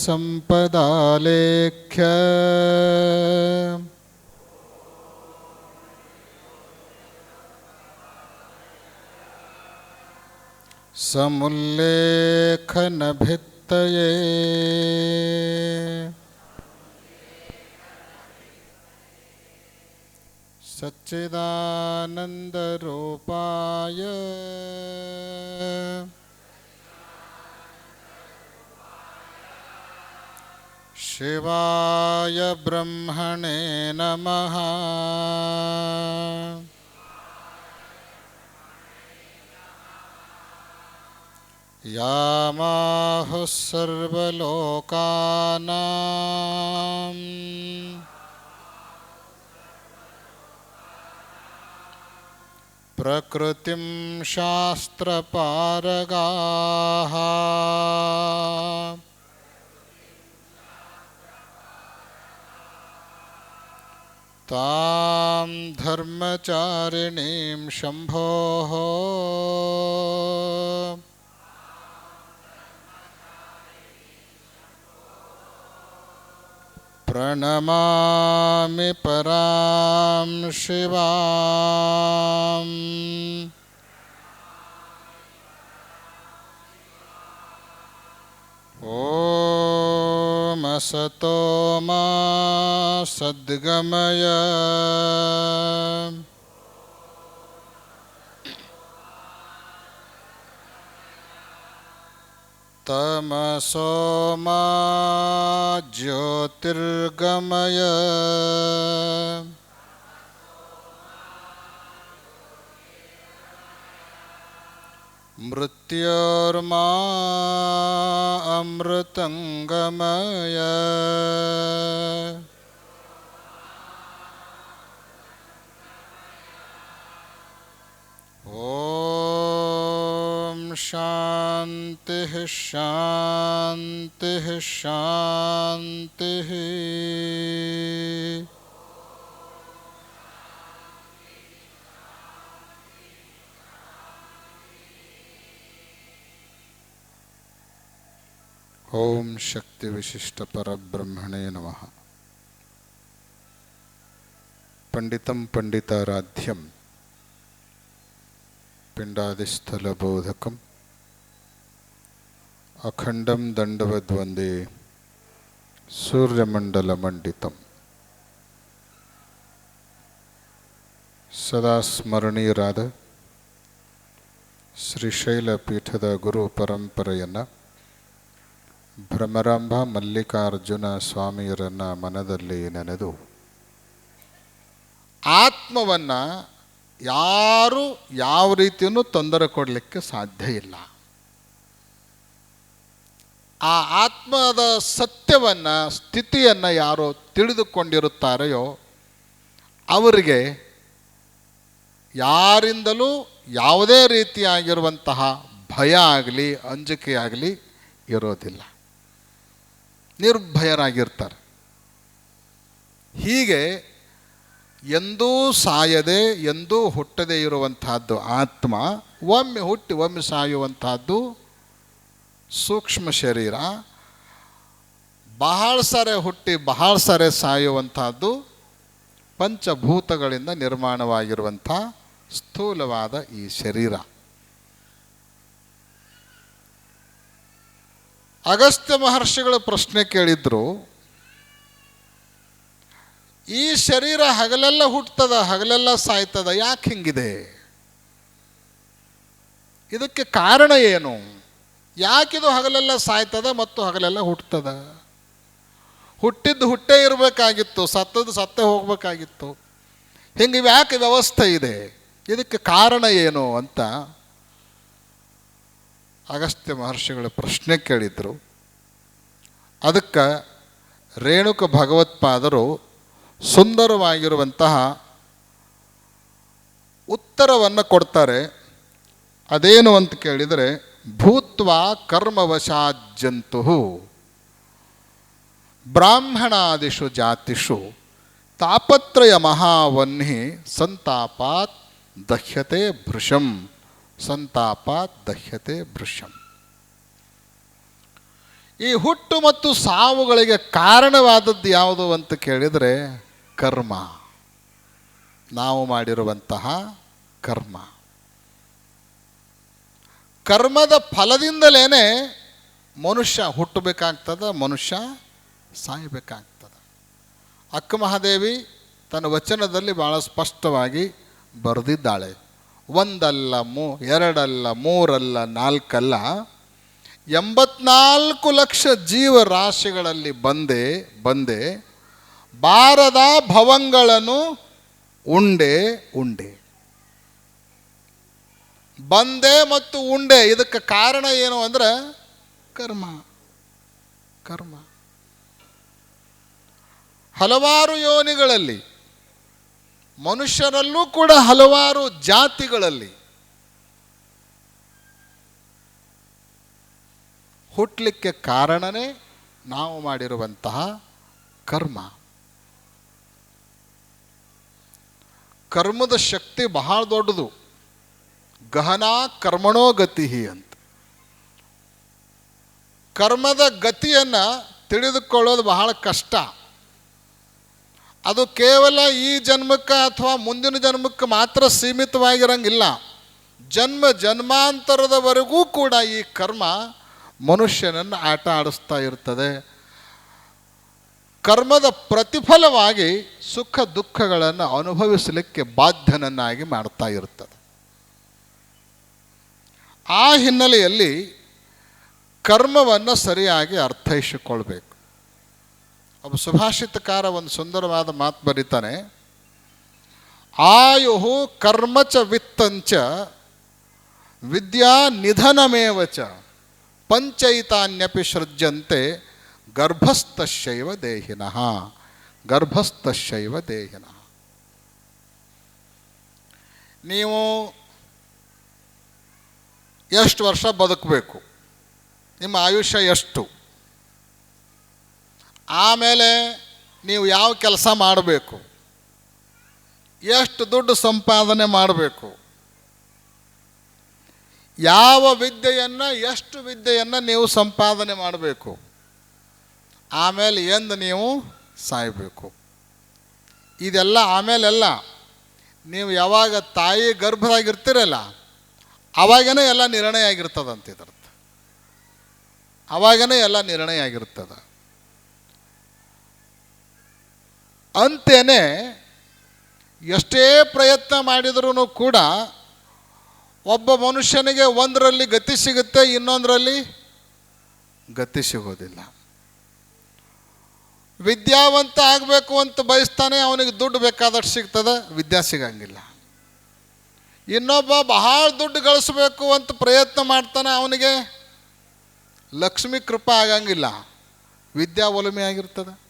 सम्पदालेख्य। समुल्लेखनभित्तये। सच्चिदानन्दरूपाय शिवाय ब्रह्मणे नमः। यामाहुः सर्वलोकानाम् प्रकृतिं शास्त्रपारगाः। तां धर्मचारिणीं शम्भोः। प्रणमामि परां शिवाम् ॐ असतो मा सद्गमय तमसो मा ज्योतिर्गमय मृत्योर्मा अमृतङ्गमय। ॐ शान्तिः शान्तिः शान्तिः। ಓಂ ಶಕ್ತಿ ವಿಶಿಷ್ಟ ಪರಬ್ರಹ್ಮಣೇ ನಮಃ. ಪಂಡಿತಂ ಪಂಡಿತಾರಾಧ್ಯಂ ಪಿಂಡಾದಿಸ್ಥಲಬೋಧಕಂ ಅಖಂಡಂ ದಂಡವದ್ವಂದೇ ಸೂರ್ಯಮಂಡಲಮಂಡಿತಂ ಸದಾ ಸ್ಮರಣೀಯರಾದ ಶ್ರೀಶೈಲ ಪೀಠದ ಗುರು ಪರಂಪರೆಯನ್ನು ಭ್ರಮರಾಂಬ ಮಲ್ಲಿಕಾರ್ಜುನ ಸ್ವಾಮಿಯರನ್ನು ಮನದಲ್ಲಿ ನೆನೆದು, ಆತ್ಮವನ್ನು ಯಾರು ಯಾವ ರೀತಿಯೂ ತೊಂದರೆ ಕೊಡಲಿಕ್ಕೆ ಸಾಧ್ಯ ಇಲ್ಲ. ಆ ಆತ್ಮದ ಸತ್ಯವನ್ನು, ಸ್ಥಿತಿಯನ್ನು ಯಾರು ತಿಳಿದುಕೊಂಡಿರುತ್ತಾರೆಯೋ ಅವರಿಗೆ ಯಾರಿಂದಲೂ ಯಾವುದೇ ರೀತಿಯಾಗಿರುವಂತಹ ಭಯ ಆಗಲಿ ಅಂಜಿಕೆ ಆಗಲಿ ಇರೋದಿಲ್ಲ. ನಿರ್ಭಯರಾಗಿರ್ತಾರೆ. ಹೀಗೆ ಎಂದೂ ಸಾಯದೆ, ಎಂದೂ ಹುಟ್ಟದೇ ಇರುವಂತಹದ್ದು ಆತ್ಮ, ಒಮ್ಮೆ ಹುಟ್ಟಿ ಒಮ್ಮೆ ಸಾಯುವಂತಹದ್ದು ಸೂಕ್ಷ್ಮ ಶರೀರ, ಬಹಳ ಸಾರೆ ಹುಟ್ಟಿ ಬಹಳ ಸಾರೆ ಸಾಯುವಂತಹದ್ದು ಪಂಚಭೂತಗಳಿಂದ ನಿರ್ಮಾಣವಾಗಿರುವಂಥ ಸ್ಥೂಲವಾದ ಈ ಶರೀರ. ಅಗಸ್ತ್ಯ ಮಹರ್ಷಿಗಳ ಪ್ರಶ್ನೆ ಕೇಳಿದ್ರು, ಈ ಶರೀರ ಹಗಲೆಲ್ಲ ಹುಟ್ಟದ ಹಗಲೆಲ್ಲ ಸಾಯ್ತದ, ಯಾಕೆ ಹಿಂಗಿದೆ? ಇದಕ್ಕೆ ಕಾರಣ ಏನು? ಯಾಕಿದು ಹಗಲೆಲ್ಲ ಸಾಯ್ತದ ಮತ್ತು ಹಗಲೆಲ್ಲ ಹುಟ್ಟದ ಹುಟ್ಟಿದ್ದು ಹುಟ್ಟೇ ಇರಬೇಕಾಗಿತ್ತು, ಸತ್ತದ್ದು ಸತ್ತೇ ಹೋಗಬೇಕಾಗಿತ್ತು. ಹಿಂಗೆ ಯಾಕೆ ವ್ಯವಸ್ಥೆ ಇದೆ? ಇದಕ್ಕೆ ಕಾರಣ ಏನು ಅಂತ ಅಗಸ್ತ್ಯ ಮಹರ್ಷಿಗಳ ಪ್ರಶ್ನೆ ಕೇಳಿದರು. ಅದಕ್ಕೆ ರೇಣುಕ ಭಗವತ್ಪಾದರು ಸುಂದರವಾಗಿರುವಂತಹ ಉತ್ತರವನ್ನು ಕೊಡ್ತಾರೆ. ಅದೇನು ಅಂತ ಕೇಳಿದರೆ, ಭೂತ್ವ ಕರ್ಮವಶಾಜ್ಜಂತು ಬ್ರಾಹ್ಮಣಾದಿಷು ಜಾತಿಷು ತಾಪತ್ರಯ ಮಹಾವನ್ಹಿ ಸಂತಾಪಾತ್ ದಹ್ಯತೆ ಭೃಶಂ. ಸಂತಾಪಾತ್ ದಹ್ಯತೆ ಭೃಶ್ಯಂ. ಈ ಹುಟ್ಟು ಮತ್ತು ಸಾವುಗಳಿಗೆ ಕಾರಣವಾದದ್ದು ಯಾವುದು ಅಂತ ಕೇಳಿದರೆ ಕರ್ಮ. ನಾವು ಮಾಡಿರುವಂತಹ ಕರ್ಮ. ಕರ್ಮದ ಫಲದಿಂದಲೇ ಮನುಷ್ಯ ಹುಟ್ಟಬೇಕಾಗ್ತದ, ಮನುಷ್ಯ ಸಾಯಬೇಕಾಗ್ತದೆ. ಅಕ್ಕ ಮಹಾದೇವಿ ತನ್ನ ವಚನದಲ್ಲಿ ಭಾಳ ಸ್ಪಷ್ಟವಾಗಿ ಬರೆದಿದ್ದಾಳೆ. ಒಂದಲ್ಲ ಮೂ ಎರಡಲ್ಲ, ಮೂರಲ್ಲ, ನಾಲ್ಕಲ್ಲ, ಎಂಬತ್ನಾಲ್ಕು ಲಕ್ಷ ಜೀವರಾಶಿಗಳಲ್ಲಿ ಬಂದೆ ಬಂದೆ ಬಾರದ ಭವಂಗಳನ್ನು ಉಂಡೆ ಉಂಡೆ. ಬಂದೆ ಮತ್ತು ಉಂಡೆ, ಇದಕ್ಕೆ ಕಾರಣ ಏನು ಅಂದ್ರೆ ಕರ್ಮ ಕರ್ಮ. ಹಲವಾರು ಯೋನಿಗಳಲ್ಲಿ ಮನುಷ್ಯರಲ್ಲೂ ಕೂಡ ಹಲವಾರು ಜಾತಿಗಳಲ್ಲಿ ಹುಟ್ಟಲಿಕ್ಕೆ ಕಾರಣನೇ ನಾವು ಮಾಡಿರುವಂತಹ ಕರ್ಮ. ಕರ್ಮದ ಶಕ್ತಿ ಬಹಳ ದೊಡ್ಡದು. ಗಹನ ಕರ್ಮಣೋ ಗತಿ ಅಂತ. ಕರ್ಮದ ಗತಿಯನ್ನು ತಿಳಿದುಕೊಳ್ಳೋದು ಬಹಳ ಕಷ್ಟ. ಅದು ಕೇವಲ ಈ ಜನ್ಮಕ್ಕೆ ಅಥವಾ ಮುಂದಿನ ಜನ್ಮಕ್ಕೆ ಮಾತ್ರ ಸೀಮಿತವಾಗಿರಂಗಿಲ್ಲ. ಜನ್ಮ ಜನ್ಮಾಂತರದವರೆಗೂ ಕೂಡ ಈ ಕರ್ಮ ಮನುಷ್ಯನನ್ನು ಆಟ ಆಡಿಸ್ತಾ ಇರ್ತದೆ. ಕರ್ಮದ ಪ್ರತಿಫಲವಾಗಿ ಸುಖ ದುಃಖಗಳನ್ನು ಅನುಭವಿಸಲಿಕ್ಕೆ ಬಾಧ್ಯನನ್ನಾಗಿ ಮಾಡ್ತಾ ಇರ್ತದೆ. ಆ ಹಿನ್ನೆಲೆಯಲ್ಲಿ ಕರ್ಮವನ್ನು ಸರಿಯಾಗಿ ಅರ್ಥೈಸಿಕೊಳ್ಬೇಕು. ಒಬ್ಬ ಸುಭಾಷಿತಕಾರ ಒಂದು ಸುಂದರವಾದ ಮಾತು ಬರೀತಾನೆ ಆಯು ಕರ್ಮಚ ವಿತ್ತಂಚ, ವಿದ್ಯಾ ನಿಧನಮೇವ ಚ ಪಂಚೈತಾನ್ಯಪಿ ಸೃಜ್ಯಂತೆ ಗರ್ಭಸ್ಥಶೈವ ದೇಹಿನಃ ಗರ್ಭಸ್ಥಶೈವ ದೇಹಿನಃ. ನೀವು ಎಷ್ಟು ವರ್ಷ ಬದುಕಬೇಕು, ನಿಮ್ಮ ಆಯುಷ್ಯ ಎಷ್ಟು? ಆಮೇಲೆ ನೀವು ಯಾವ ಕೆಲಸ ಮಾಡಬೇಕು? ಎಷ್ಟು ದುಡ್ಡು ಸಂಪಾದನೆ ಮಾಡಬೇಕು? ಯಾವ ವಿದ್ಯೆಯನ್ನು, ಎಷ್ಟು ವಿದ್ಯೆಯನ್ನು ನೀವು ಸಂಪಾದನೆ ಮಾಡಬೇಕು? ಆಮೇಲೆ ಎಂದು ನೀವು ಸಾಯಬೇಕು. ಇದೆಲ್ಲ ಆಮೇಲೆಲ್ಲ ನೀವು ಯಾವಾಗ ತಾಯಿ ಗರ್ಭದಾಗಿರ್ತೀರಲ್ಲ, ಅವಾಗನೇ ಎಲ್ಲ ನಿರ್ಣಯ ಆಗಿರ್ತದಂತ ಇದರ್ಥ ಅವಾಗನೇ ಎಲ್ಲ ನಿರ್ಣಯ ಆಗಿರ್ತದೆ. ಅಂತೇನೆ ಎಷ್ಟೇ ಪ್ರಯತ್ನ ಮಾಡಿದ್ರೂ ಕೂಡ ಒಬ್ಬ ಮನುಷ್ಯನಿಗೆ ಒಂದರಲ್ಲಿ ಗತಿ ಸಿಗುತ್ತೆ, ಇನ್ನೊಂದರಲ್ಲಿ ಗತಿ ಸಿಗೋದಿಲ್ಲ. ವಿದ್ಯಾವಂತ ಆಗಬೇಕು ಅಂತ ಬಯಸ್ತಾನೆ ಅವನಿಗೆ ದುಡ್ಡು ಬೇಕಾದಷ್ಟು ಸಿಗ್ತದೆ, ವಿದ್ಯಾ ಸಿಗಂಗಿಲ್ಲ. ಇನ್ನೊಬ್ಬ ಬಹಳ ದುಡ್ಡು ಗಳಿಸ್ಬೇಕು ಅಂತ ಪ್ರಯತ್ನ ಮಾಡ್ತಾನೆ ಅವನಿಗೆ, ಲಕ್ಷ್ಮಿ ಕೃಪಾ ಆಗಂಗಿಲ್ಲ. ವಿದ್ಯಾ ಒಲಮೆ ಆಗಿರ್ತದೆ.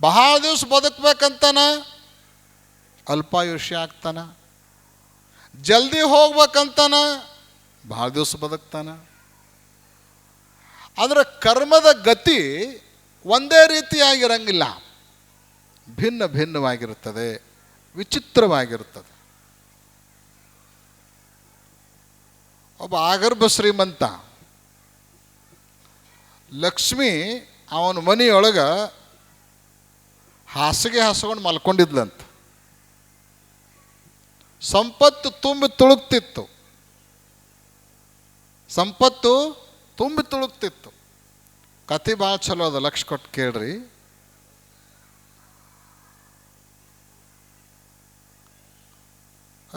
ಬಹಳ ದಿವಸ ಬದುಕ್ಬೇಕಂತಾನ, ಅಲ್ಪಾಯುಷ್ಯ ಆಗ್ತಾನ. ಜಲ್ದಿ ಹೋಗ್ಬೇಕಂತಾನ ಭಾಳ ದಿವಸ ಬದುಕ್ತಾನ. ಆದರೆ ಕರ್ಮದ ಗತಿ ಒಂದೇ ರೀತಿಯಾಗಿರಂಗಿಲ್ಲ. ಭಿನ್ನ ಭಿನ್ನವಾಗಿರುತ್ತದೆ, ವಿಚಿತ್ರವಾಗಿರುತ್ತದೆ. ಒಬ್ಬ ಆಗರ್ಭ ಶ್ರೀಮಂತ, ಲಕ್ಷ್ಮಿ ಅವನ ಮನೆಯೊಳಗೆ ಹಾಸಿಗೆ ಹಾಸ್ಕೊಂಡು ಮಲ್ಕೊಂಡಿದ್ಲಂತ. ಸಂಪತ್ತು ತುಂಬಿ ತುಳುಕ್ತಿತ್ತು. ಸಂಪತ್ತು ತುಂಬಿ ತುಳುಕ್ತಿತ್ತು. ಕತೆ ಭಾಳ ಚಲೋ ಅದ, ಲಕ್ಷ ಕೊಟ್ಟು ಕೇಳ್ರಿ.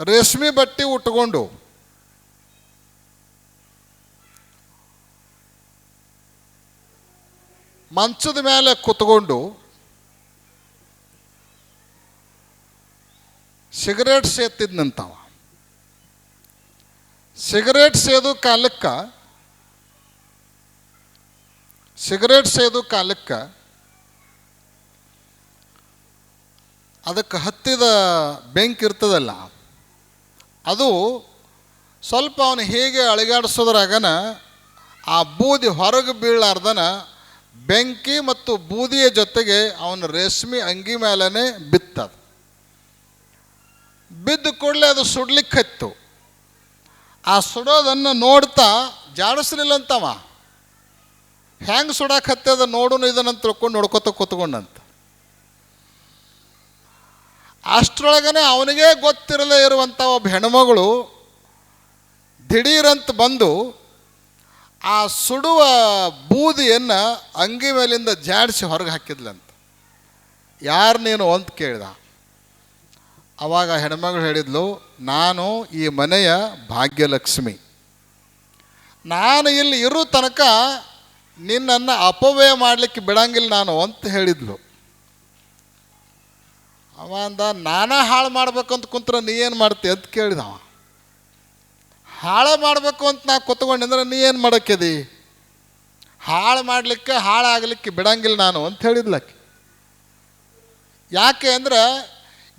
ರೇಷ್ಮೆ ಬಟ್ಟೆ ಉಟ್ಕೊಂಡು ಮಂಚದ ಮೇಲೆ ಕುತ್ಕೊಂಡು ಸಿಗರೇಟ್ ಸೇತಿದ್ನಂತವ ಸಿಗರೇಟ್ ಸೇದು ಕಾಲಕ್ಕೆ, ಸಿಗರೇಟ್ ಸೇದು ಕಾಲಕ್ಕೆ, ಅದಕ್ಕೆ ಹತ್ತಿದ ಬೆಂಕಿ ಇರ್ತದಲ್ಲ, ಅದು ಸ್ವಲ್ಪ ಅವನು ಹೇಗೆ ಅಳಿಗಾಡಿಸೋದ್ರಾಗನ ಆ ಬೂದಿ ಹೊರಗೆ ಬೀಳಾರ್ದನ ಬೆಂಕಿ ಮತ್ತು ಬೂದಿಯ ಜೊತೆಗೆ ಅವನ ರೇಷ್ಮೆ ಅಂಗಿ ಮೇಲೇ ಬಿತ್ತದ. ಬಿದ್ದ ಕೂಡಲೇ ಅದು ಸುಡ್ಲಿಕ್ಕೆ ಹತ್ತು ಆ ಸುಡೋದನ್ನು ನೋಡ್ತಾ ಜಾಡಿಸ್ಲಿಲ್ಲಂತವ. ಹೆಂಗೆ ಹತ್ತದ ನೋಡೋನು ಇದನ್ನ ತಿಳ್ಕೊಂಡು ನೋಡ್ಕೊತ ಕೂತ್ಕೊಂಡಂತ. ಅಷ್ಟರೊಳಗನೆ ಅವನಿಗೆ ಗೊತ್ತಿರದೇ ಇರುವಂಥ ಒಬ್ಬ ಹೆಣ್ಮಗಳು ದಿಢೀರಂತ ಬಂದು ಆ ಸುಡುವ ಬೂದಿಯನ್ನು ಅಂಗಿ ಮೇಲಿಂದ ಜಾಡಿಸಿ ಹೊರಗೆ ಹಾಕಿದ್ಲಂತ. ಯಾರು ನೀನು ಅಂತ ಕೇಳ್ದ. ಅವಾಗ ಹೆಣ್ಮಗಳು ಹೇಳಿದ್ಲು, ನಾನು ಈ ಮನೆಯ ಭಾಗ್ಯಲಕ್ಷ್ಮಿ. ನಾನು ಇಲ್ಲಿ ಇರೋ ತನಕ ನಿನ್ನನ್ನು ಅಪವ್ಯಯ ಮಾಡಲಿಕ್ಕೆ ಬಿಡಂಗಿಲ್ಲ ನಾನು, ಅಂತ ಹೇಳಿದ್ಲು. ಅವ ಅಂದ, ನಾನೇ ಹಾಳು ಮಾಡ್ಬೇಕಂತ ಕುಂತ್ರ ನೀ ಏನು ಮಾಡ್ತಿ? ಅಂತ ಕೇಳಿದ ಅವ. ಹಾಳು ಮಾಡಬೇಕು ಅಂತ ನಾ ಕೂತ್ಕೊಂಡಿದ್ರೆ ನೀ ಏನು ಮಾಡೋಕ್ಕಿದಿ? ಹಾಳು ಮಾಡಲಿಕ್ಕೆ ಹಾಳಾಗಲಿಕ್ಕೆ ಬಿಡಂಗಿಲ್ಲ ನಾನು, ಅಂತ ಹೇಳಿದ್ಲಕ್ಕೆ ಯಾಕೆ ಅಂದ್ರೆ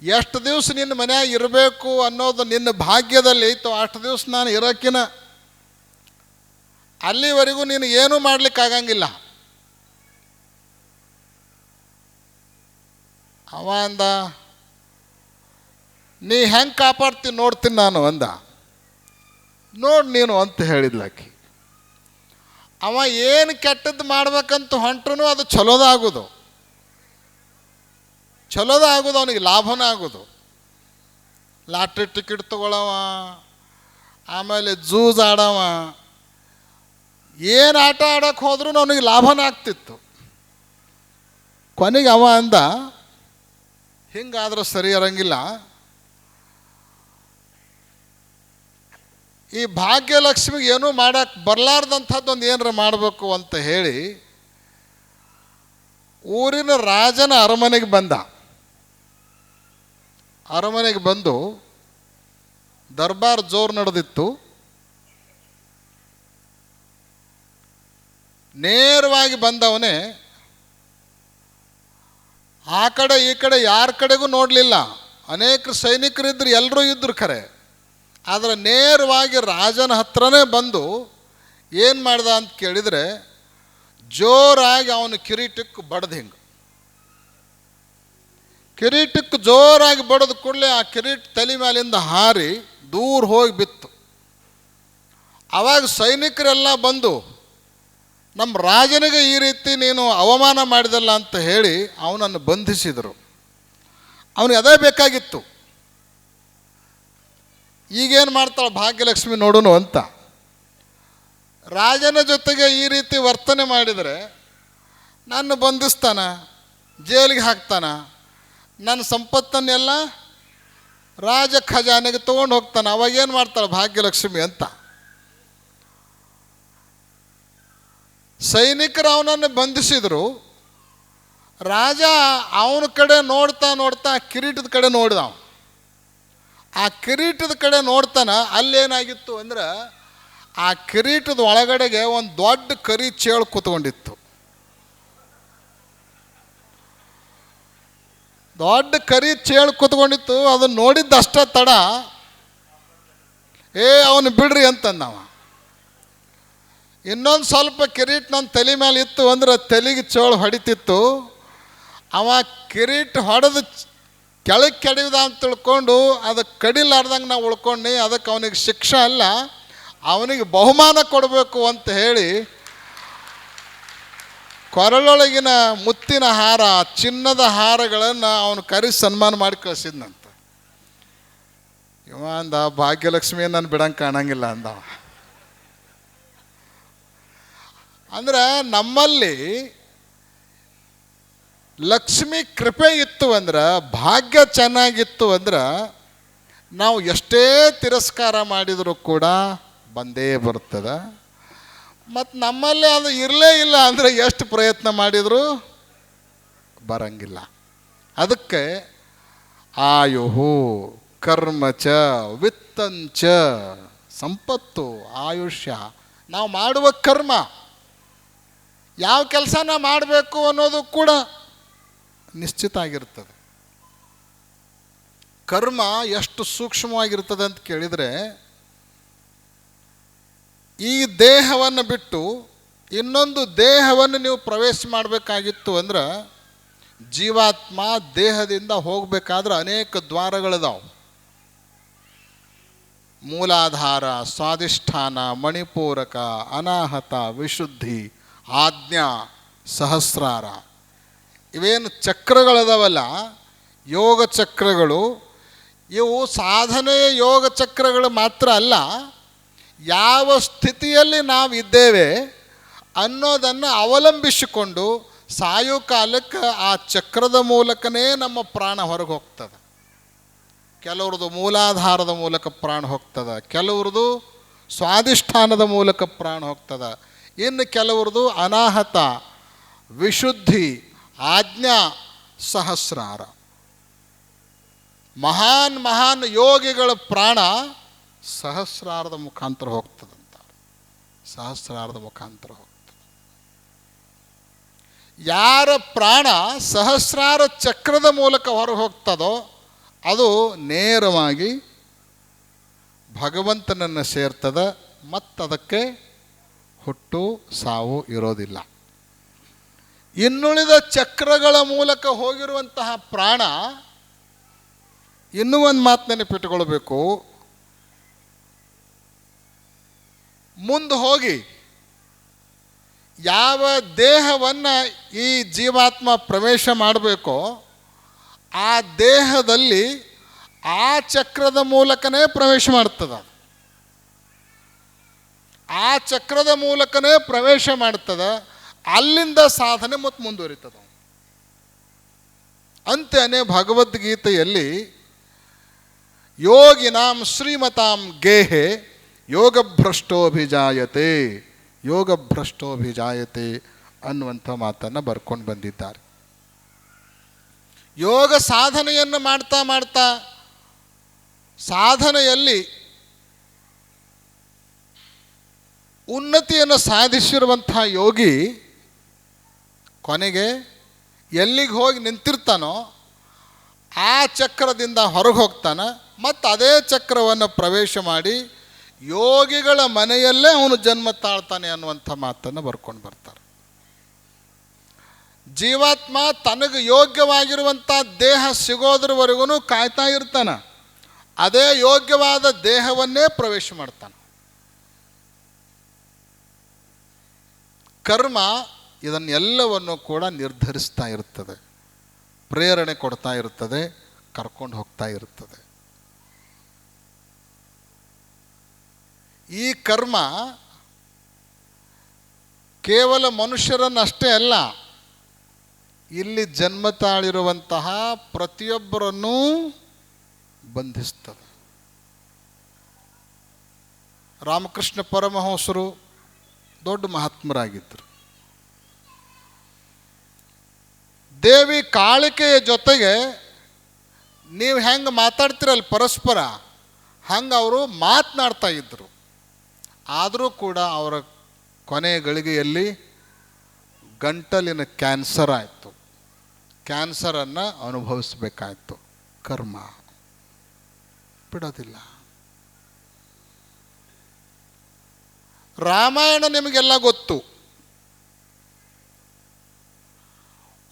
ಎಷ್ಟು ದಿವಸ ನಿನ್ನ ಮನ್ಯಾಗ ಇರಬೇಕು ಅನ್ನೋದು ನಿನ್ನ ಭಾಗ್ಯದಲ್ಲಿ ಇತ್ತು ಅಷ್ಟು ದಿವಸ ನಾನು ಇರೋಕ್ಕಿನ ಅಲ್ಲಿವರೆಗೂ ನೀನು ಏನೂ ಮಾಡಲಿಕ್ಕಾಗಂಗಿಲ್ಲ ಅವ ಅಂದ, ನೀ ಹೆಂಗೆ ಕಾಪಾಡ್ತೀನಿ ನೋಡ್ತೀನಿ ನಾನು ಅಂದ. ನೋಡಿ ನೀನು ಅಂತ ಹೇಳಿದ್ಲಾಕಿ ಅವ ಏನು ಕೆಟ್ಟದ್ದು ಮಾಡ್ಬೇಕಂತ ಹೊಂಟ್ರೂ ಅದು ಚಲೋದಾಗೋದು ಚಲೋದಾಗೋದು, ಅವನಿಗೆ ಲಾಭನೇ ಆಗೋದು ಲಾಟ್ರಿ ಟಿಕೆಟ್ ತಗೊಳವ, ಆಮೇಲೆ ಜೂಜ್ ಆಡವ. ಏನು ಆಟ ಆಡೋಕೆ ಹೋದ್ರೂ ಅವನಿಗೆ ಲಾಭನೇ ಆಗ್ತಿತ್ತು ಕೊನೆಗೆ ಅವ ಅಂದ, ಹಿಂಗಾದ್ರೆ ಸರಿ ಇರಂಗಿಲ್ಲ. ಈ ಭಾಗ್ಯಲಕ್ಷ್ಮಿಗೆ ಏನೂ ಮಾಡಕ್ಕೆ ಬರಲಾರ್ದಂಥದ್ದೊಂದು ಏನಾರ ಮಾಡಬೇಕು ಅಂತ ಹೇಳಿ, ಊರಿನ ರಾಜನ ಅರಮನೆಗೆ ಬಂದ. ಅರಮನೆಗೆ ಬಂದು ದರ್ಬಾರ್ ಜೋರು ನಡೆದಿತ್ತು. ನೇರವಾಗಿ ಬಂದವನೇ ಆ ಕಡೆ ಈ ಕಡೆ ಯಾರ ಕಡೆಗೂ ನೋಡಲಿಲ್ಲ. ಅನೇಕ ಸೈನಿಕರಿದ್ದರು ಎಲ್ಲರೂ ಇದ್ರು ಖರೆ. ಆದರೆ ನೇರವಾಗಿ ರಾಜನ ಹತ್ರನೇ ಬಂದು ಏನು ಮಾಡ್ದ ಅಂತ ಕೇಳಿದರೆ ಜೋರಾಗಿ ಅವನು ಕಿರೀಟಕ್ಕೆ ಬಡ್ದು ಹಿಂಗೆ. ಕಿರೀಟಕ್ಕೆ ಜೋರಾಗಿ ಬಡದ ಕೂಡಲೇ ಆ ಕಿರೀಟ ತಲೆ ಮೇಲಿಂದ ಹಾರಿ ದೂರ ಹೋಗಿ ಬಿತ್ತು. ಆವಾಗ ಸೈನಿಕರೆಲ್ಲ ಬಂದು ನಮ್ಮ ರಾಜನಿಗೆ ಈ ರೀತಿ ನೀನು ಅವಮಾನ ಮಾಡಿದಲ್ಲ ಅಂತ ಹೇಳಿ ಅವನನ್ನು ಬಂಧಿಸಿದರು. ಅವನಿಗೆ ಅದೇ ಬೇಕಾಗಿತ್ತು. ಈಗೇನು ಮಾಡ್ತಾಳೆ ಭಾಗ್ಯಲಕ್ಷ್ಮಿ ನೋಡೋನು ಅಂತ. ರಾಜನ ಜೊತೆಗೆ ಈ ರೀತಿ ವರ್ತನೆ ಮಾಡಿದರೆ ನನ್ನ ಬಂಧಿಸ್ತಾನ? ಜೈಲಿಗೆ ಹಾಕ್ತಾನ? ನನ್ನ ಸಂಪತ್ತನ್ನೆಲ್ಲ ರಾಜ ಖಜಾನೆಗೆ ತೊಗೊಂಡು ಹೋಗ್ತಾನೆ. ಅವಾಗ ಏನು ಮಾಡ್ತಾಳೆ? ಭಾಗ್ಯಲಕ್ಷ್ಮಿ ಅಂತ. ಸೈನಿಕರು ಅವನನ್ನು ಬಂಧಿಸಿದರು. ರಾಜ ಅವನ ಕಡೆ ನೋಡ್ತಾ ನೋಡ್ತಾ ಕಿರೀಟದ ಕಡೆ ನೋಡಿದ ಅವನು. ಆ ಕಿರೀಟದ ಕಡೆ ನೋಡ್ತಾನ ಅಲ್ಲೇನಾಗಿತ್ತು ಅಂದ್ರೆ ಆ ಕಿರೀಟದ ಒಳಗಡೆಗೆ ಒಂದು ದೊಡ್ಡ ಕರಿ ಚೇಳು ಕೂತ್ಕೊಂಡಿತ್ತು. ದೊಡ್ಡ ಕರಿ ಚೇಳು ಕೂತ್ಕೊಂಡಿತ್ತು ಅದನ್ನು ಅಷ್ಟೇ ತಡ. ಏ, ಅವನು ಬಿಡ್ರಿ ಅಂತಂದವ. ಇನ್ನೊಂದು ಸ್ವಲ್ಪ ಕಿರೀಟ್ ನನ್ನ ತಲೆ ಮೇಲೆ ಇತ್ತು ಅಂದ್ರೆ ತಲೆಗೆ ಚೇಳು ಹೊಡಿತಿತ್ತು. ಅವ ಕಿರೀಟ್ ಹೊಡೆದು ಕೆಳಗೆ ಕೆಡಿದ ಅಂತ ತಿಳ್ಕೊಂಡು, ಅದು ಕಡಿಲಾರ್ದಂಗೆ ನಾವು ಉಳ್ಕೊಂಡು ಅದಕ್ಕೆ ಅವನಿಗೆ ಶಿಕ್ಷೆ ಅಲ್ಲ, ಅವನಿಗೆ ಬಹುಮಾನ ಕೊಡಬೇಕು ಅಂತ ಹೇಳಿ ಕೊರಳೊಳಗಿನ ಮುತ್ತಿನ ಹಾರ, ಚಿನ್ನದ ಹಾರಗಳನ್ನು ಅವನು ಕರೆಸಿ ಸನ್ಮಾನ ಮಾಡಿ ಕಳಿಸಿದ್ನಂತ. ಇವ ಅಂದ, ಭಾಗ್ಯಲಕ್ಷ್ಮಿ ನಾನು ಬಿಡಂಗೆ ಕಾಣಂಗಿಲ್ಲ ಅಂದ ಅಂದ್ರೆ ನಮ್ಮಲ್ಲಿ ಲಕ್ಷ್ಮಿ ಕೃಪೆ ಇತ್ತು ಅಂದ್ರೆ, ಭಾಗ್ಯ ಚೆನ್ನಾಗಿತ್ತು ಅಂದ್ರೆ, ನಾವು ಎಷ್ಟೇ ತಿರಸ್ಕಾರ ಮಾಡಿದರೂ ಕೂಡ ಬಂದೇ ಬರ್ತದೆ. ಮತ್ತು ನಮ್ಮಲ್ಲಿ ಅದು ಇರಲೇ ಇಲ್ಲ ಅಂದರೆ ಎಷ್ಟು ಪ್ರಯತ್ನ ಮಾಡಿದರೂ? ಬರಂಗಿಲ್ಲ. ಅದಕ್ಕೆ ಆಯುಹು, ಕರ್ಮ ಚ ವಿತ್ತಂಚ ಸಂಪತ್ತು, ಆಯುಷ್ಯ. ನಾವು ಮಾಡುವ ಕರ್ಮ. ಯಾವ ಕೆಲಸನ ಮಾಡಬೇಕು ಅನ್ನೋದು ಕೂಡ ನಿಶ್ಚಿತ ಆಗಿರ್ತದೆ. ಕರ್ಮ ಎಷ್ಟು ಸೂಕ್ಷ್ಮವಾಗಿರ್ತದೆ ಅಂತ ಕೇಳಿದರೆ ಈ ದೇಹವನ್ನು ಬಿಟ್ಟು ಇನ್ನೊಂದು ದೇಹವನ್ನು ನೀವು ಪ್ರವೇಶ ಮಾಡಬೇಕಾಗಿತ್ತು ಅಂದ್ರೆ ಜೀವಾತ್ಮ ದೇಹದಿಂದ ಹೋಗಬೇಕಾದ್ರೆ ಅನೇಕ ದ್ವಾರಗಳಿದಾವೆ. ಮೂಲಾಧಾರ ಸ್ವಾದಿಷ್ಠಾನ ಮಣಿಪೂರಕ, ಅನಾಹತ, ವಿಶುದ್ಧಿ, ಆಜ್ಞಾ, ಸಹಸ್ರಾರ. ಇವೇನು ಚಕ್ರಗಳದವಲ್ಲ, ಯೋಗ ಚಕ್ರಗಳು, ಇವು ಸಾಧನೆಯ ಯೋಗ ಚಕ್ರಗಳು ಮಾತ್ರ ಅಲ್ಲ ಯಾವ ಸ್ಥಿತಿಯಲ್ಲಿ ನಾವು ಇದ್ದೇವೆ ಅನ್ನೋದನ್ನು ಅವಲಂಬಿಸಿಕೊಂಡು ಸಾಯೋ ಕಾಲಕ್ಕೆ ಆ ಚಕ್ರದ ಮೂಲಕನೇ ನಮ್ಮ ಪ್ರಾಣ ಹೊರಗೆ ಹೋಗ್ತದೆ. ಕೆಲವ್ರದ್ದು ಮೂಲಾಧಾರದ ಮೂಲಕ ಪ್ರಾಣ ಹೋಗ್ತದೆ ಕೆಲವ್ರದ್ದು ಸ್ವಾಧಿಷ್ಠಾನದ ಮೂಲಕ ಪ್ರಾಣ ಹೋಗ್ತದೆ, ಇನ್ನು ಕೆಲವ್ರದ್ದು ಅನಾಹತ, ವಿಶುದ್ಧಿ, ಆಜ್ಞಾ, ಸಹಸ್ರಾರ. ಮಹಾನ್ ಮಹಾನ್ ಯೋಗಿಗಳ ಪ್ರಾಣ ಸಹಸ್ರಾರದ ಮುಖಾಂತರ ಹೋಗ್ತದಂತ ಸಹಸ್ರಾರದ ಮುಖಾಂತರ ಹೋಗ್ತದೆ. ಯಾರ ಪ್ರಾಣ ಸಹಸ್ರಾರ ಚಕ್ರದ ಮೂಲಕ ಹೊರಗೆ ಹೋಗ್ತದೋ ಅದು ನೇರವಾಗಿ ಭಗವಂತನನ್ನು ಸೇರ್ತದ, ಮತ್ತದಕ್ಕೆ ಹುಟ್ಟು, ಸಾವು ಇರೋದಿಲ್ಲ. ಇನ್ನುಳಿದ ಚಕ್ರಗಳ ಮೂಲಕ ಹೋಗಿರುವಂತಹ ಪ್ರಾಣ ಇನ್ನೂ ಒಂದು ಮಾತು ನೆನಪಿಟ್ಟುಕೊಳ್ಬೇಕು ಮುಂದೆ ಹೋಗಿ ಯಾವ ದೇಹವನ್ನು ಈ ಜೀವಾತ್ಮ ಪ್ರವೇಶ ಮಾಡಬೇಕೋ ಆ ದೇಹದಲ್ಲಿ ಆ ಚಕ್ರದ ಮೂಲಕನೇ ಪ್ರವೇಶ ಮಾಡ್ತದ. ಆ ಚಕ್ರದ ಮೂಲಕನೇ ಪ್ರವೇಶ ಮಾಡ್ತದ. ಅಲ್ಲಿಂದ ಸಾಧನೆ ಮತ್ತು ಮುಂದುವರಿತದ. ಅಂತೆಯೇ ಭಗವದ್ಗೀತೆಯಲ್ಲಿ ಯೋಗಿನಾಂ ಶ್ರೀಮತಾಂ ಗೇಹೆ ಯೋಗಭ್ರಷ್ಟೋಭಿಜಾಯತೆ ಯೋಗಭ್ರಷ್ಟೋಭಿಜಾಯತೆ ಅನ್ನುವಂಥ ಮಾತನ್ನು ಬರ್ಕೊಂಡು ಬಂದಿದ್ದಾರೆ. ಯೋಗ ಸಾಧನೆಯನ್ನು ಮಾಡ್ತಾ ಮಾಡ್ತಾ ಸಾಧನೆಯಲ್ಲಿ ಉನ್ನತಿಯನ್ನು ಸಾಧಿಸಿರುವಂಥ ಯೋಗಿ ಕೊನೆಗೆ ಎಲ್ಲಿಗೆ ಹೋಗಿ ನಿಂತಿರ್ತಾನೋ ಆ ಚಕ್ರದಿಂದ ಹೊರಗೆ ಹೋಗ್ತಾನೆ, ಮತ್ತು ಅದೇ ಚಕ್ರವನ್ನು ಪ್ರವೇಶ ಮಾಡಿ ಯೋಗಿಗಳ ಮನೆಯಲ್ಲೇ ಅವನು ಜನ್ಮ ತಾಳ್ತಾನೆ ಅನ್ನುವಂಥ ಮಾತನ್ನು ಬರ್ಕೊಂಡು ಬರ್ತಾರೆ. ಜೀವಾತ್ಮ ತನಗೆ ಯೋಗ್ಯವಾಗಿರುವಂಥ ದೇಹ ಸಿಗೋದ್ರವರೆಗೂ ಕಾಯ್ತಾ ಇರ್ತಾನೆ. ಅದೇ ಯೋಗ್ಯವಾದ ದೇಹವನ್ನೇ ಪ್ರವೇಶ ಮಾಡ್ತಾನೆ. ಕರ್ಮ ಇದನ್ನೆಲ್ಲವನ್ನು ಕೂಡ ನಿರ್ಧರಿಸ್ತಾ ಇರ್ತದೆ. ಪ್ರೇರಣೆ ಕೊಡ್ತಾ ಇರ್ತದೆ, ಕರ್ಕೊಂಡು ಹೋಗ್ತಾ ಇರ್ತದೆ. ಈ ಕರ್ಮ ಕೇವಲ ಮನುಷ್ಯರನ್ನಷ್ಟೇ ಅಲ್ಲ, ಇಲ್ಲಿ ಜನ್ಮ ತಾಳಿರುವಂತಹ ಪ್ರತಿಯೊಬ್ಬರನ್ನೂ ಬಂಧಿಸ್ತದೆ. ರಾಮಕೃಷ್ಣ ಪರಮಹಂಸರು ದೊಡ್ಡ ಮಹಾತ್ಮರಾಗಿದ್ದರು. ದೇವಿ ಕಾಳಿಕೆಯ ಜೊತೆಗೆ ನೀವು ಹೆಂಗೆ ಮಾತಾಡ್ತಿರಲ್ಲ ಪರಸ್ಪರ, ಹಂಗೆ ಅವರು ಮಾತನಾಡ್ತಾ ಇದ್ದರು. ಆದರೂ ಕೂಡ ಅವರ ಕೊನೆ ಗಳಿಗೆಯಲ್ಲಿ ಗಂಟಲಿನ ಕ್ಯಾನ್ಸರ್ ಆಯಿತು. ಕ್ಯಾನ್ಸರನ್ನು ಅನುಭವಿಸಬೇಕಾಯಿತು. ಕರ್ಮ. ಬಿಡೋದಿಲ್ಲ. ರಾಮಾಯಣ ನಿಮಗೆಲ್ಲ ಗೊತ್ತು.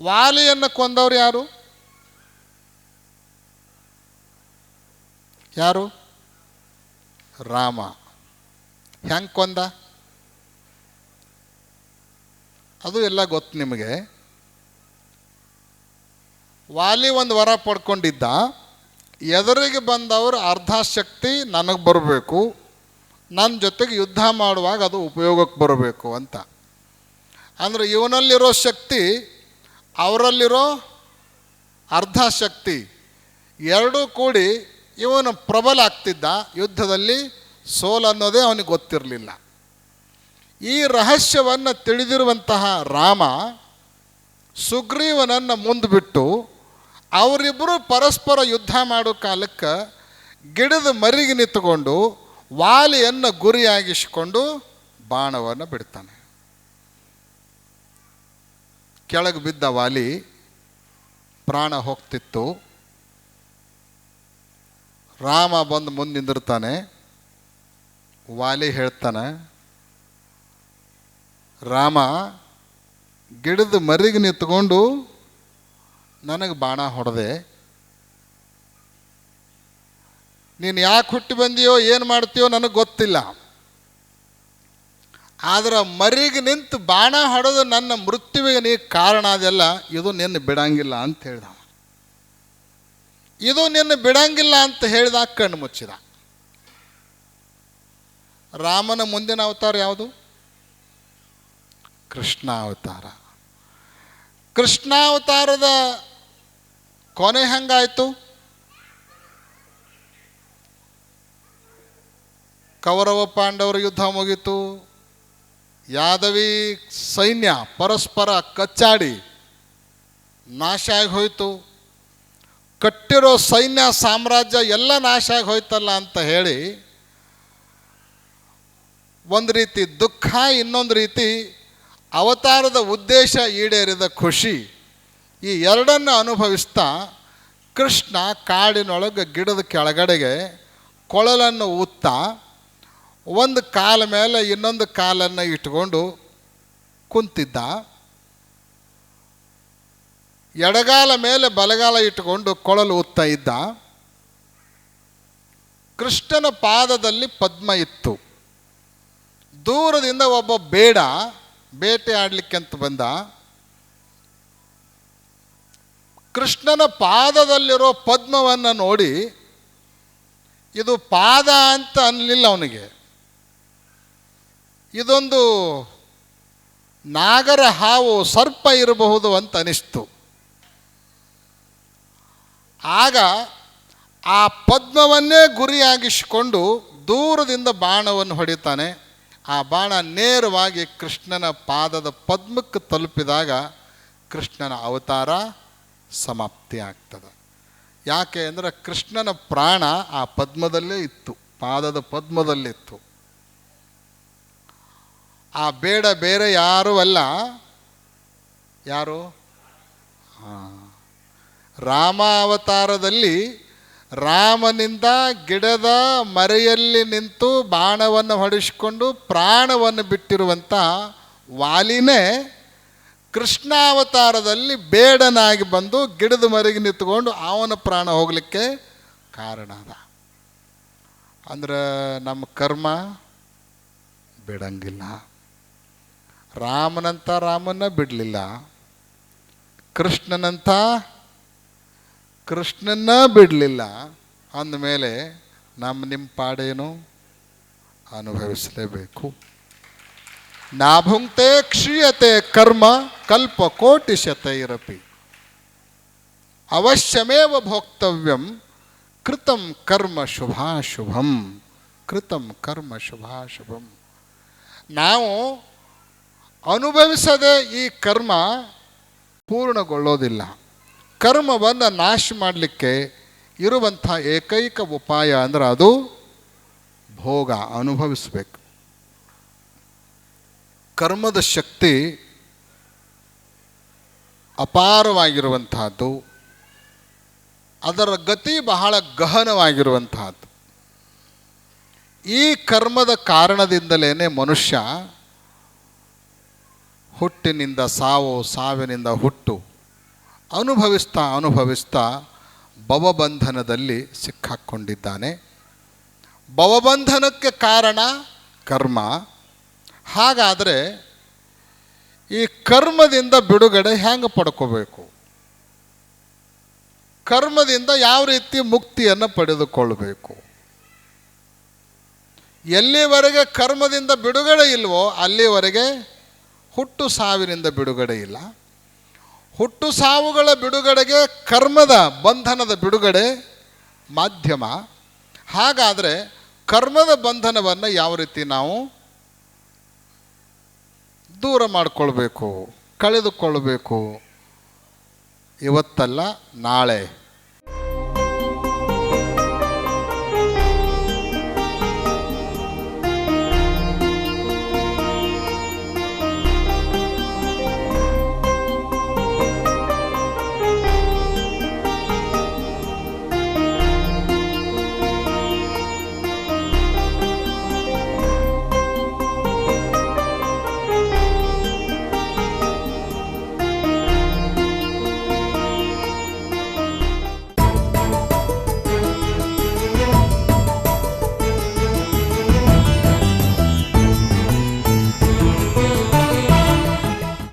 ವಾಲಿಯನ್ನು ಕೊಂದವರು ಯಾರು? ಯಾರು? ರಾಮ. ಹೆಂಗೆ ಕೊಂದ? ಅದು ಎಲ್ಲ ಗೊತ್ತು ನಿಮಗೆ. ವಾಲಿ ಒಂದು ವರ ಪಡ್ಕೊಂಡಿದ್ದ, ಎದುರಿಗೆ ಬಂದವರು ಅರ್ಧ ಶಕ್ತಿ ನನಗೆ ಬರಬೇಕು ನನ್ನ ಜೊತೆಗೆ ಯುದ್ಧ ಮಾಡುವಾಗ ಅದು ಉಪಯೋಗಕ್ಕೆ ಬರಬೇಕು ಅಂತ. ಅಂದರೆ ಇವನಲ್ಲಿರೋ ಶಕ್ತಿ, ಅವರಲ್ಲಿರೋ ಅರ್ಧ ಶಕ್ತಿ ಎರಡೂ ಕೂಡಿ ಇವನು ಪ್ರಬಲ ಆಗ್ತಿದ್ದ ಯುದ್ಧದಲ್ಲಿ ಸೋಲ್ ಅನ್ನೋದೇ ಅವನಿಗೆ ಗೊತ್ತಿರಲಿಲ್ಲ. ಈ ರಹಸ್ಯವನ್ನು ತಿಳಿದಿರುವಂತಹ ರಾಮ ಸುಗ್ರೀವನನ್ನು ಮುಂದ್ಬಿಟ್ಟು ಅವರಿಬ್ಬರು ಪರಸ್ಪರ ಯುದ್ಧ ಮಾಡೋ ಕಾಲಕ್ಕೆ ಗಿಡದ ಮರಿಗೆ ನಿಂತುಕೊಂಡು ವಾಲಿಯನ್ನು ಗುರಿಯಾಗಿಸಿಕೊಂಡು ಬಾಣವನ್ನು ಬಿಡ್ತಾನೆ. ಕೆಳಗೆ ಬಿದ್ದ ವಾಲಿ ಪ್ರಾಣ ಹೋಗ್ತಿತ್ತು. ರಾಮ ಬಂದು ಮುಂದೆ ನಿಂದಿರ್ತಾನೆ. ವಾಲಿ ಹೇಳ್ತಾನೆ, ರಾಮ, ಗಿಡದ ಮರಿಗೆ ನಿಂತ್ಕೊಂಡು ನನಗೆ ಬಾಣ ಹೊಡೆದೆ. ನೀನು ಯಾಕೆ ಹುಟ್ಟಿ ಬಂದಿಯೋ, ಏನು ಮಾಡ್ತೀಯೋ ನನಗೆ ಗೊತ್ತಿಲ್ಲ. ಆದ್ರೆ ಮರಿಗೆ ನಿಂತು ಬಾಣ ಹೊಡೆದು ನನ್ನ ಮೃತ್ಯುವಿಗೆ ನೀ ಕಾರಣ ಅದೆಲ್ಲ, ಇದು ನಿನ್ನ ಬಿಡಂಗಿಲ್ಲ ಅಂತ ಹೇಳ್ದ. ಇದು ನಿನ್ನ ಬಿಡಂಗಿಲ್ಲ ಅಂತ ಹೇಳಿದ, ಕಣ್ಣು ಮುಚ್ಚಿದ. ರಾಮನ ಮುಂದಿನ ಅವತಾರ ಯಾವುದು? ಕೃಷ್ಣ ಅವತಾರ ಕೃಷ್ಣಾವತಾರದ ಕೊನೆ ಹೆಂಗಾಯ್ತು? ಕೌರವ ಪಾಂಡವರ ಯುದ್ಧ ಮುಗೀತು. ಯಾದವಿ ಸೈನ್ಯ ಪರಸ್ಪರ ಕಚ್ಚಾಡಿ ನಾಶ ಆಗಿ ಹೋಯಿತು. ಕಟ್ಟಿರೋ ಸೈನ್ಯ ಸಾಮ್ರಾಜ್ಯ ಎಲ್ಲ ನಾಶ ಆಗಿ ಹೋಯ್ತಲ್ಲ ಅಂತ ಹೇಳಿ ಒಂದು ರೀತಿ ದುಃಖ, ಇನ್ನೊಂದು ರೀತಿ ಅವತಾರದ ಉದ್ದೇಶ ಈಡೇರಿದ ಖುಷಿ. ಈ ಎರಡನ್ನು ಅನುಭವಿಸ್ತಾ ಕೃಷ್ಣ ಕಾಡಿನೊಳಗೆ ಗಿಡದ ಕೆಳಗಡೆಗೆ ಕೊಳಲನ್ನು ಊತ್ತಾ ಒಂದು ಕಾಲ ಮೇಲೆ ಇನ್ನೊಂದು ಕಾಲನ್ನು ಇಟ್ಕೊಂಡು ಕುಂತಿದ್ದ. ಎಡಗಾಲ ಮೇಲೆ ಬಲಗಾಲ ಇಟ್ಟುಕೊಂಡು ಕೊಳಲು ಊತ್ತಾ ಇದ್ದ. ಕೃಷ್ಣನ ಪಾದದಲ್ಲಿ ಪದ್ಮ ಇತ್ತು. ದೂರದಿಂದ ಒಬ್ಬ ಬೇಡ, ಬೇಟೆ ಆಡಲಿಕ್ಕೆ ಅಂತ ಬಂದ. ಕೃಷ್ಣನ ಪಾದದಲ್ಲಿರೋ ಪದ್ಮವನ್ನು ನೋಡಿ, ಇದು ಪಾದ ಅಂತ ಅನ್ನಲಿಲ್ಲ ಅವನಿಗೆ. ಇದೊಂದು ನಾಗರ ಹಾವು ಸರ್ಪ ಇರಬಹುದು ಅಂತ ಅನಿಸ್ತು. ಆಗ ಆ ಪದ್ಮವನ್ನೇ ಗುರಿಯಾಗಿಸಿಕೊಂಡು ದೂರದಿಂದ ಬಾಣವನ್ನು ಹೊಡಿತಾನೆ. ಆ ಬಾಣ ನೇರವಾಗಿ ಕೃಷ್ಣನ ಪಾದದ ಪದ್ಮಕ್ಕೆ ತಲುಪಿದಾಗ ಕೃಷ್ಣನ ಅವತಾರ ಸಮಾಪ್ತಿ ಆಗ್ತದೆ. ಯಾಕೆ ಅಂದರೆ ಕೃಷ್ಣನ ಪ್ರಾಣ ಆ ಪದ್ಮದಲ್ಲೇ ಇತ್ತು, ಪಾದದ ಪದ್ಮದಲ್ಲಿತ್ತು ಆ ಬೇಡ ಬೇರೆ ಯಾರೂ ಅಲ್ಲ. ಯಾರು? ಹಾಂ. ರಾಮ ಅವತಾರದಲ್ಲಿ ರಾಮನಿಂದ ಗಿಡದ ಮರೆಯಲ್ಲಿ ನಿಂತು ಬಾಣವನ್ನು ಹೊಡಿಸಿಕೊಂಡು ಪ್ರಾಣವನ್ನು ಬಿಟ್ಟಿರುವಂಥ ವಾಲಿನೇ ಕೃಷ್ಣಾವತಾರದಲ್ಲಿ ಬೇಡನಾಗಿ ಬಂದು ಗಿಡದ ಮರೆಗೆ ನಿಂತ್ಕೊಂಡು ಅವನ ಪ್ರಾಣ ಹೋಗಲಿಕ್ಕೆ ಕಾರಣ ಅದ. ಅಂದ್ರೆ ನಮ್ಮ ಕರ್ಮ ಬಿಡಂಗಿಲ್ಲ. ರಾಮನಂತ ರಾಮನ ಬಿಡಲಿಲ್ಲ. ಕೃಷ್ಣನಂತ ಕೃಷ್ಣನ್ನ ಬಿಡಲಿಲ್ಲ. ಅಂದಮೇಲೆ ನಮ್ಮ ನಿಮ್ಮ ಪಾಡೇನು? ಅನುಭವಿಸಲೇಬೇಕು. ನಾಭುಂಕ್ತೆ ಕ್ಷೀಯತೆ ಕರ್ಮ, ಕಲ್ಪ ಕೋಟಿಶತೈರಪಿ ಅವಶ್ಯಮೇವ ಭೋಕ್ತವ್ಯಂ, ಕೃತಂ ಕರ್ಮ ಶುಭಾಶುಭಂ. ಕೃತಂ ಕರ್ಮ ಶುಭಾಶುಭಂ. ನಾವು ಅನುಭವಿಸದೆ ಈ ಕರ್ಮ ಪೂರ್ಣಗೊಳ್ಳೋದಿಲ್ಲ. ಕರ್ಮವನ್ನು ನಾಶ ಮಾಡಲಿಕ್ಕೆ ಇರುವಂಥ ಏಕೈಕ ಉಪಾಯ ಅಂದರೆ ಅದು ಭೋಗ ಅನುಭವಿಸಬೇಕು. ಕರ್ಮದ ಶಕ್ತಿ ಅಪಾರವಾಗಿರುವಂತಹದ್ದು ಅದರ ಗತಿ ಬಹಳ ಗಹನವಾಗಿರುವಂತಹದ್ದು ಈ ಕರ್ಮದ ಕಾರಣದಿಂದಲೇ ಮನುಷ್ಯ ಹುಟ್ಟಿನಿಂದ ಸಾವು, ಸಾವಿನಿಂದ ಹುಟ್ಟು ಅನುಭವಿಸ್ತಾ ಅನುಭವಿಸ್ತಾ ಭವಬಂಧನದಲ್ಲಿ ಸಿಕ್ಕಾಕ್ಕೊಂಡಿದ್ದಾನೆ ಭವಬಂಧನಕ್ಕೆ ಕಾರಣ ಕರ್ಮ. ಹಾಗಾದರೆ ಈ ಕರ್ಮದಿಂದ ಬಿಡುಗಡೆ ಹೆಂಗೆ ಪಡ್ಕೋಬೇಕು? ಕರ್ಮದಿಂದ ಯಾವ ರೀತಿ ಮುಕ್ತಿಯನ್ನು ಪಡೆದುಕೊಳ್ಳಬೇಕು ಎಲ್ಲಿವರೆಗೆ ಕರ್ಮದಿಂದ ಬಿಡುಗಡೆ ಇಲ್ವೋ ಅಲ್ಲಿವರೆಗೆ ಹುಟ್ಟು ಸಾವಿನಿಂದ ಬಿಡುಗಡೆ ಇಲ್ಲ. ಹುಟ್ಟು ಸಾವುಗಳ ಬಿಡುಗಡೆಗೆ ಕರ್ಮದ ಬಂಧನದ ಬಿಡುಗಡೆ ಮಾಧ್ಯಮ. ಹಾಗಾದರೆ ಕರ್ಮದ ಬಂಧನವನ್ನು ಯಾವ ರೀತಿ ನಾವು ದೂರ ಮಾಡಿಕೊಳ್ಬೇಕು, ಕಳೆದುಕೊಳ್ಬೇಕು? ಇವತ್ತಲ್ಲ ನಾಳೆ.